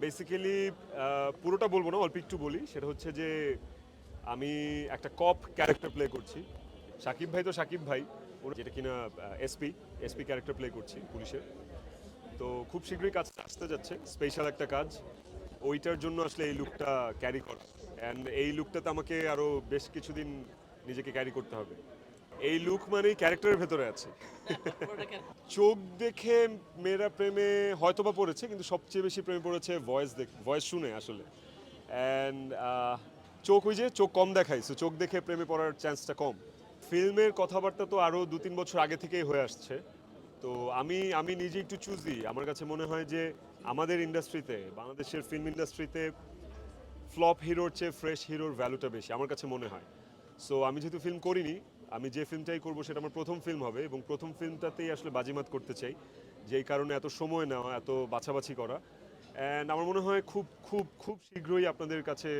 Basically পুরোটা বলব না, অল্প একটু বলি। সেটা হচ্ছে যে, আমি একটা কপ ক্যারেক্টার প্লে করছি। সাকিব ভাই তো সাকিব ভাই। যেটা কিনা এসপি এসপি ক্যারেক্টার প্লে করছি পুলিশের। তো খুব শীঘ্রই কাজ আসতে যাচ্ছে স্পেশাল একটা কাজ। ওইটার জন্য আসলে এই লুকটা ক্যারি করা। অ্যান্ড এই লুকটাতে আমাকে আরও বেশ কিছুদিন নিজেকে ক্যারি করতে হবে। এই লুক মানেই ক্যারেক্টারের ভেতরে আছে। চোখ দেখে মেয়েরা প্রেমে হয়তোবা পড়েছে, কিন্তু সবচেয়ে বেশি প্রেমে পড়েছে ভয়েস দেখ ভয়েস শুনে আসলে। অ্যান্ড চোখ ওই যে চোখ কম দেখায়, so চোখ দেখে প্রেমে পড়ার চান্সটা কম। ফিল্মের কথাবার্তা তো আরও দু তিন বছর আগে থেকেই হয়ে আসছে। তো আমি আমি নিজে একটু চুজি আমার কাছে মনে হয় যে আমাদের ইন্ডাস্ট্রিতে বাংলাদেশের ফিল্ম ইন্ডাস্ট্রিতে ফ্লপ হিরোর চেয়ে ফ্রেশ হিরোর ভ্যালুটা বেশি, আমার কাছে মনে হয়। সো আমি যেহেতু ফিল্ম করিনি আমি যে ফিল্মটাই করব সেটা আমার প্রথম ফিল্ম হবে এবং প্রথম ফিল্মটাতেই আসলে বাজিমাত করতে চাই, যেই কারণে এত সময় নেওয়া, এত বাছাবাছি করা। অ্যান্ড আমার মনে হয় খুব খুব খুব শীঘ্রই আপনাদের কাছে,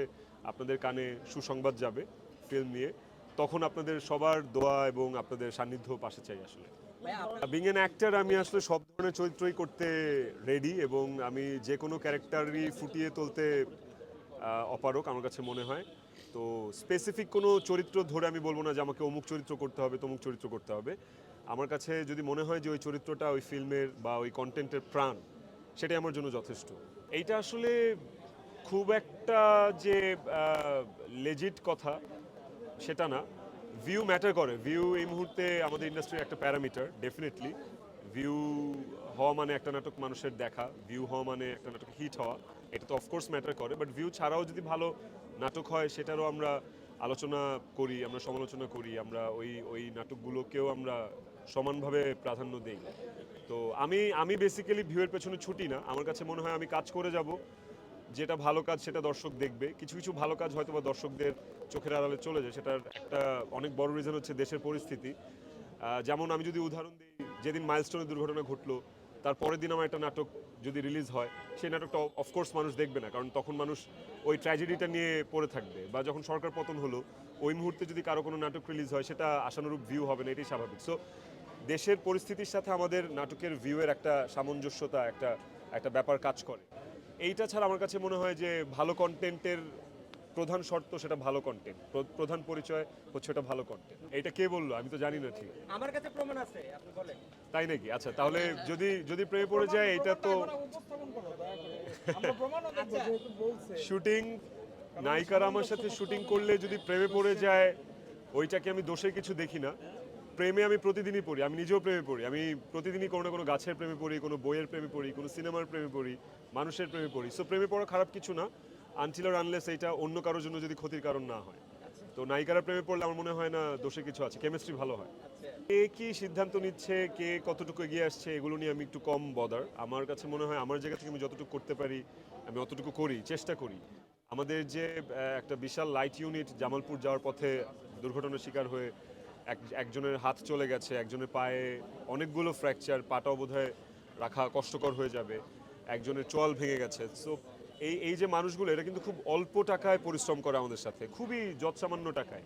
আপনাদের কানে সুসংবাদ যাবে ফিল্ম নিয়ে। তখন আপনাদের সবার দোয়া এবং আপনাদের সান্নিধ্য পাশে চাই আসলে। বিং এন অ্যাক্টর আমি আসলে সব ধরনের চরিত্রই করতে রেডি এবং আমি যে কোনো ক্যারেক্টারই ফুটিয়ে তুলতে অপারক আমার কাছে মনে হয়। তো স্পেসিফিক কোনো চরিত্র ধরে আমি বলব না যে আমাকে অমুক চরিত্র করতে হবে, তমুক চরিত্র করতে হবে। আমার কাছে যদি মনে হয় যে ওই চরিত্রটা ওই ফিল্মের বা ওই কন্টেন্টের প্রাণ, সেটাই আমার জন্য যথেষ্ট। এইটা আসলে খুব একটা যে লেজিট কথা, সেটা না। ভিউ ম্যাটার করে। ভিউ এই মুহূর্তে আমাদের ইন্ডাস্ট্রির একটা প্যারামিটার ডেফিনেটলি ভিউ হওয়া মানে একটা নাটক মানুষের দেখা ভিউ হওয়া মানে একটা নাটক হিট হওয়া, এটা তো অফকোর্স ম্যাটার করে বাট ভিউ ছাড়াও যদি ভালো নাটক হয় সেটারও আমরা আলোচনা করি, আমরা সমালোচনা করি, আমরা ওই ওই নাটকগুলোকেও আমরা সমানভাবে প্রাধান্য দিই। তো আমি আমি বেসিক্যালি ভিউয়ের পেছনে ছুটি না, আমার কাছে মনে হয় আমি কাজ করে যাব, যেটা ভালো কাজ সেটা দর্শক দেখবে, কিছু কিছু ভালো কাজ হয়তো বা দর্শকদের চোখের আড়ালে চলে যায়, সেটার একটা অনেক বড় রিজন হচ্ছে দেশের পরিস্থিতি। যেমন আমি যদি উদাহরণ দিই, যেদিন মাইলস্টোনের দুর্ঘটনা ঘটলো তার পরের দিন আমার একটা নাটক যদি রিলিজ হয়, সেই নাটকটা অফকোর্স মানুষ দেখবে না, কারণ তখন মানুষ ওই ট্র্যাজেডিটা নিয়ে পড়ে থাকবে বা যখন সরকার পতন হলো, ওই মুহূর্তে যদি কারও কোনো নাটক রিলিজ হয়, সেটা আশানুরূপ ভিউ হবে না, এটাই স্বাভাবিক। সো দেশের পরিস্থিতির সাথে আমাদের নাটকের ভিউয়ের একটা সামঞ্জস্যতা, একটা একটা ব্যাপার কাজ করে। এইটা ছাড়া আমার কাছে মনে হয় যে ভালো কন্টেন্টের প্রধান শর্ত সেটা ভালো কন্টেন্ট প্রধান পরিচয় হচ্ছে এটা ভালো কন্টেন্ট এটা কে বলল? আমি তো জানি না ঠিক। আমার কাছে প্রমাণ আছে আপনি বলেন। তাই নাকি? আচ্ছা তাহলে যদি যদি প্রেমে পড়ে যায় এটা তো শুটিং নায়িকারা আমার সাথে শুটিং করলে যদি প্রেমে পড়ে যায় ওইটাকে আমি দোষে কিছু দেখি না। প্রেমে আমি প্রতিদিনই পড়ি আমি নিজেও প্রেমে পড়ি। আমি প্রতিদিনই কোনো না কোনো গাছের প্রেমে পড়ি কোনো বইয়ের প্রেমে পড়ি কোনো সিনেমার প্রেমে পড়ি মানুষের প্রেমে পড়ি। সো প্রেমে পড়া খারাপ কিছু না। আনটিল আর আনলেস এটা অন্য কারোর জন্য যদি ক্ষতির কারণ না হয়। তো নায়িকারা প্রেমে পড়লে আমার মনে হয় না দোষে কিছু আছে কেমিস্ট্রি ভালো হয়। কে কি সিদ্ধান্ত নিচ্ছে, কে কতটুকু এগিয়ে আসছে, এগুলো নিয়ে আমি একটু কম বদার আমার কাছে মনে হয় আমার জায়গা থেকে আমি যতটুকু করতে পারি, আমি অতটুকু করি, চেষ্টা করি। আমাদের যে একটা বিশাল লাইট ইউনিট জামালপুর যাওয়ার পথে দুর্ঘটনার শিকার হয়ে এক, একজনের হাত চলে গেছে, একজনের পায়ে অনেকগুলো ফ্র্যাকচার পাটাও বোধহয় রাখা কষ্টকর হয়ে যাবে, একজনের চল ভেঙে গেছে। সো এই এই যে মানুষগুলো, এরা কিন্তু খুব অল্প টাকায় পরিশ্রম করে আমাদের সাথে, খুবই যৎসামান্য টাকায়।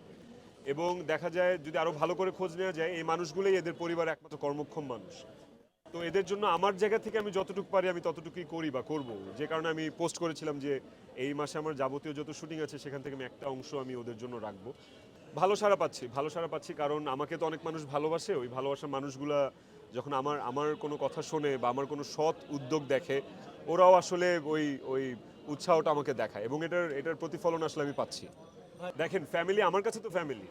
এবং দেখা যায় যদি আরও ভালো করে খোঁজ নেওয়া যায়, এই মানুষগুলোই এদের পরিবার একমাত্র কর্মক্ষম মানুষ। তো এদের জন্য আমার জায়গা থেকে আমি যতটুকু পারি, আমি ততটুকুই করি বা করব। যে কারণে আমি পোস্ট করেছিলাম যে, এই মাসে আমার যাবতীয় যত শুটিং আছে, সেখান থেকে আমি একটা অংশ আমি ওদের জন্য রাখব। ভালো সারা পাচ্ছি, ভালো সারা পাচ্ছি কারণ আমাকে তো অনেক মানুষ ভালোবাসে, ওই ভালোবাসার মানুষগুলা যখন আমার আমার কোনো কথা শোনে বা আমার কোনো সৎ উদ্যোগ দেখে ওরাও আসলে ওই ওই উৎসাহটা আমাকে দেখায় এবং এটার এটার প্রতিফলন আসলে আমি পাচ্ছি। দেখেন ফ্যামিলি আমার কাছে তো ফ্যামিলি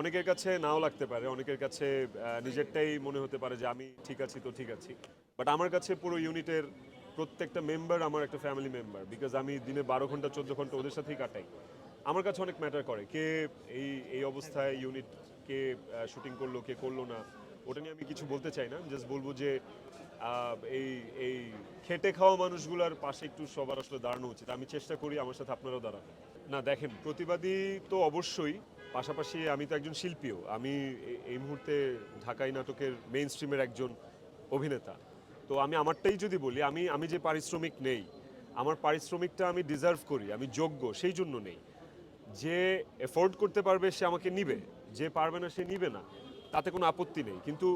অনেকের কাছে নাও লাগতে পারে, অনেকের কাছে নিজেরটাই মনে হতে পারে যে আমি ঠিক আছি, তো ঠিক আছি। বাট আমার কাছে পুরো ইউনিটের প্রত্যেকটা মেম্বার আমার একটা ফ্যামিলি মেম্বার বিকজ আমি দিনে বারো ঘণ্টা, চোদ্দ ঘণ্টা ওদের সাথেই কাটাই। আমার কাছে অনেক ম্যাটার করে কে এই এই অবস্থায় ইউনিট কে শুটিং করল, কে করল না। ওটা নিয়ে আমি কিছু বলতে চাই না জাস্ট বলব যে এই এই খেটে খাওয়া মানুষগুলোর পাশে একটু সবার আসলে দাঁড়ানো উচিত। আমি চেষ্টা করি আমার সাথে আপনারাও দাঁড়ান না, দেখেন, প্রতিবাদী তো অবশ্যই, পাশাপাশি আমি তো একজন শিল্পীও। আমি এই মুহূর্তে ঢাকাই নাটকের মেইন স্ট্রিমের একজন অভিনেতা। তো আমি আমারটাই যদি বলি, আমি আমি যে পারিশ্রমিক নেই, আমার পারিশ্রমিকটা আমি ডিজার্ভ করি, আমি যোগ্য, সেই জন্য নেই। যে এফোর্ড করতে পারবে, সে আমাকে নিবে, যে পারবে না, সে নিবে না, তাতে কোনো আপত্তি নেই। কিন্তু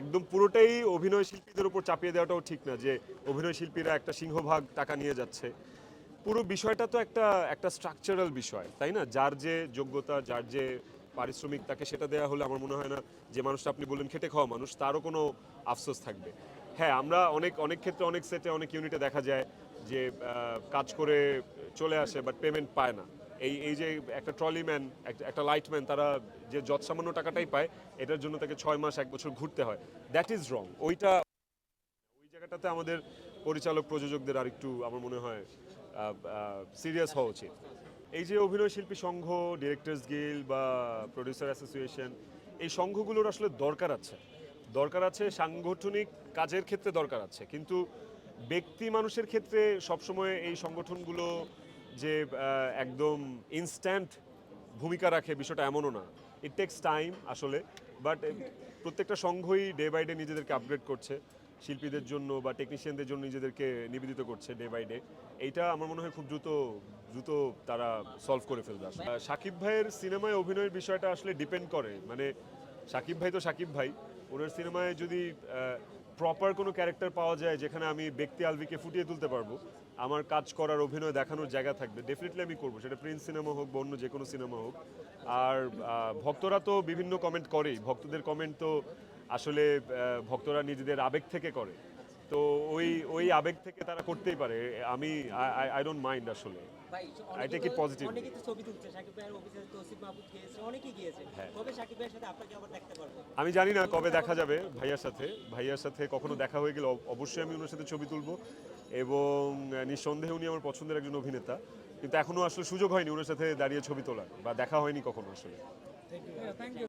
একদম পুরোটাই অভিনয় শিল্পীদের উপর চাপিয়ে দেওয়াটাও ঠিক না যে অভিনয় শিল্পীরা একটা সিংহভাগ টাকা নিয়ে যাচ্ছে। পুরো বিষয়টা তো একটা একটা স্ট্রাকচারাল বিষয়, তাই না? যার যে যোগ্যতা, যার যে পারিশ্রমিক তাকে সেটা দেওয়া হলে আমার মনে হয় না যে মানুষটা আপনি বললেন খেটে খাওয়া মানুষ, তারও কোনো আফসোস থাকবে। হ্যাঁ আমরা অনেক অনেক ক্ষেত্রে, অনেক সেটে, অনেক ইউনিটে দেখা যায় যে কাজ করে চলে আসে বাট পেমেন্ট পায় না। এই এই যে একটা ট্রলিম্যান একটা লাইটম্যান তারা যে যৎ সামান্য টাকাটাই পায়, এটার জন্য তাকে ছয় মাস, এক বছর ঘুরতে হয়। দ্যাট ইজ রং ওইটা ওই জায়গাটাতে আমাদের পরিচালক, প্রযোজকদের আরেকটু আমার মনে হয় সিরিয়াস হওয়া উচিত। এই যে অভিনয় শিল্পী সংঘ ডিরেক্টর্স গিল বা প্রডিউসার অ্যাসোসিয়েশন এই সংঘগুলোর আসলে দরকার আছে। দরকার আছে সাংগঠনিক কাজের ক্ষেত্রে দরকার আছে। কিন্তু ব্যক্তি মানুষের ক্ষেত্রে সবসময় এই সংগঠনগুলো যে একদম ইনস্ট্যান্ট ভূমিকা রাখে বিষয়টা এমনও না। ইট টেক্স টাইম আসলে বাট প্রত্যেকটা সংঘই ডে বাই ডে নিজেদেরকে আপগ্রেড করছে। শিল্পীদের জন্য বা টেকনিশিয়ানদের জন্য নিজেদেরকে নিবেদিত করছে ডে বাই ডে এইটা আমার মনে হয় খুব দ্রুত দ্রুত তারা সলভ করে ফেলবে শাকিব ভাইয়ের সিনেমায় অভিনয়ের বিষয়টা আসলে ডিপেন্ড করে। মানে সাকিব ভাই তো সাকিব ভাই, ওনার সিনেমায় যদি প্রপার কোনো ক্যারেক্টার পাওয়া যায় যেখানে আমি ব্যক্তি আলভিকে ফুটিয়ে তুলতে পারব, আমার কাজ করার, অভিনয় দেখানোর জায়গা থাকবে। ডেফিনেটলি আমি করব, সেটা প্রিন্স সিনেমা হোক বা অন্য যে কোনো সিনেমা হোক। আর ভক্তরা তো বিভিন্ন কমেন্ট করেই। ভক্তদের কমেন্ট তো আসলে ভক্তরা নিজেদের আবেগ থেকে করে। তো ওই ওই আবেগ থেকে তারা করতেই পারে। আমি আই ডোন্ট মাইন্ড আসলে। ভাই I take it positively. তো ছবি তুলছে সাকিব ভাইয়ের অফিসে তৌসিফ মাহমুদ গিয়েছে অনেকেই গিয়েছে। হ্যাঁ। কবে সাকিব ভাইয়ের সাথে আপনাকে আবার দেখতে পারব আমি জানি না কবে দেখা যাবে ভাইয়ার সাথে। ভাইয়ার সাথে কখনো দেখা হয়ে গেলে অবশ্যই আমি ওনার সাথে ছবি তুলবো। এবং নিঃসন্দেহে উনি আমার পছন্দের একজন অভিনেতা। কিন্তু এখনও আসলে সুযোগ হয়নি ওনার সাথে দাঁড়িয়ে ছবি তোলার বা দেখা হয়নি কখনো আসলে। Thank you